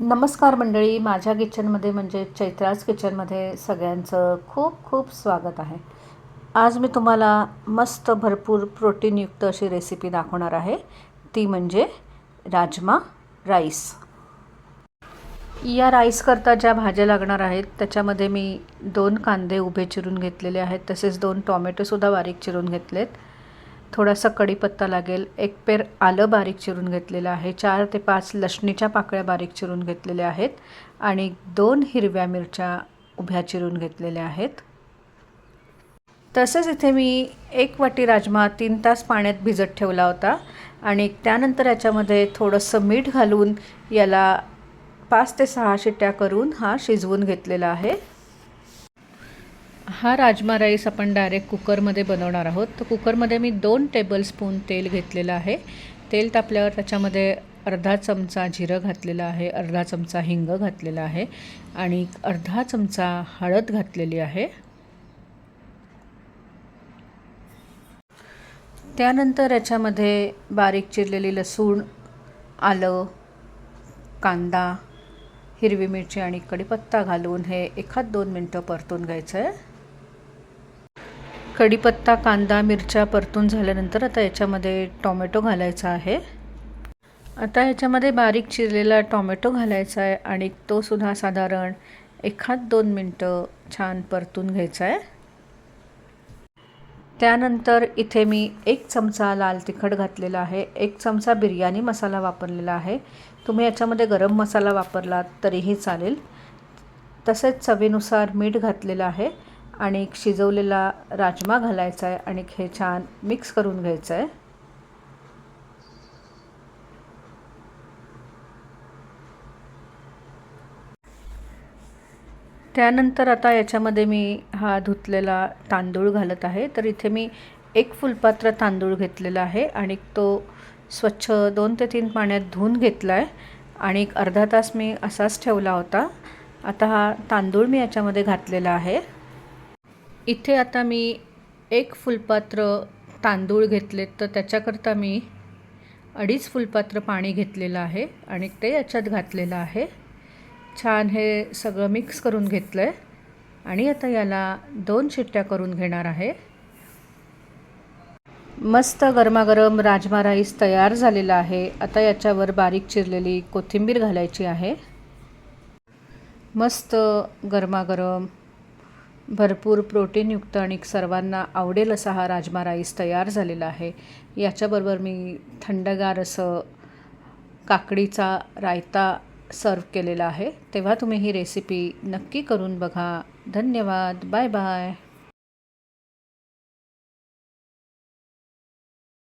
नमस्कार मंडळी माझ्या किचनमध्ये म्हणजे चैत्राज किचनमध्ये सगळ्यांचं खूप खूप स्वागत आहे. आज मी तुम्हाला मस्त भरपूर प्रोटीनयुक्त अशी रेसिपी दाखवणार आहे. ती म्हणजे राजमा राईस. या राईसकरता ज्या भाज्या लागणार आहेत त्याच्यामध्ये मी दोन कांदे उभे चिरून घेतलेले आहेत. तसेच दोन टॉमॅटोसुद्धा बारीक चिरून घेतलेत. थोडासा कढीपत्ता लागेल. एक पेर आलं बारीक चिरून घेतलेलं आहे. चार ते पाच लसणीच्या पाकळ्या बारीक चिरून घेतलेल्या आहेत आणि दोन हिरव्या मिरच्या उभ्या चिरून घेतलेल्या आहेत. तसंच इथे मी एक वाटी राजमा तीन तास पाण्यात भिजत ठेवला होता आणि त्यानंतर याच्यामध्ये थोडंसं मीठ घालून याला पाच ते सहा शिट्ट्या करून हा शिजवून घेतलेला आहे. हा राजमा राईस आपण डायरेक्ट कुकरमध्ये बनवणार आहोत. तर कुकरमध्ये मी दोन टेबलस्पून तेल घेतलेलं आहे. तेल तापल्यावर त्याच्यामध्ये अर्धा चमचा जिरं घातलेलं आहे अर्धा चमचा हिंग घातलेला आहे आणि अर्धा चमचा हळद घातलेली आहे. त्यानंतर याच्यामध्ये बारीक चिरलेली लसूण आलं कांदा हिरवी मिरची आणि कढीपत्ता घालून हे एखाद दोन मिनटं परतून घ्यायचं आहे. कढीपत्ता कांदा मिरच्या परतून झाल्यानंतर आता याच्यामध्ये टॉमॅटो घालायचा आहे. आता याच्यामध्ये बारीक चिरलेला टॉमॅटो घालायचा आहे आणि तो सुद्धा साधारण एखाद दोन मिनटं छान परतून घ्यायचा आहे. त्यानंतर इथे मी एक चमचा लाल तिखट घातलेला आहे. एक चमचा बिर्याणी मसाला वापरलेला आहे. तुम्ही याच्यामध्ये गरम मसाला वापरलात तरीही चालेल. तसेच चवीनुसार मीठ घातलेलं आहे. आणि शिजवलेला राजमा घालायचा आहे आणि हे छान मिक्स करून घ्यायचं आहे त्यानंतर आता याच्यामध्ये मी हा धुतलेला तांदूळ घालत आहे. तर इथे मी एक फुलपात्र तांदूळ घेतलेला आहे आणि तो स्वच्छ दोन ते तीन पाण्यात धुवून घेतला आहे आणि एक अर्धा तास मी असाच ठेवला होता. आता हा तांदूळ मी याच्यामध्ये घातलेला आहे. इथे आता मी एक फुलपात्र तांदूळ घेतलेत तर त्याच्याकरता मी अडीच फुलपात्र पाणी घेतलेलं आहे आणि ते याच्यात घातलेलं आहे. छान हे सगळं मिक्स करून घेतलं आहे आणि आता याला दोन शिट्ट्या करून घेणार आहे. मस्त गरमागरम राजमा राईस तयार झालेला आहे. आता याच्यावर बारीक चिरलेली कोथिंबीर घालायची आहे. मस्त गरमागरम भरपूर प्रोटीनयुक्त आणि सर्वांना आवडेल असा हा राजमा राईस तयार झालेला आहे. याच्याबरोबर मी थंडगार असं काकडीचा रायता सर्व केलेला आहे. तेव्हा तुम्ही ही रेसिपी नक्की करून बघा. धन्यवाद. Bye bye.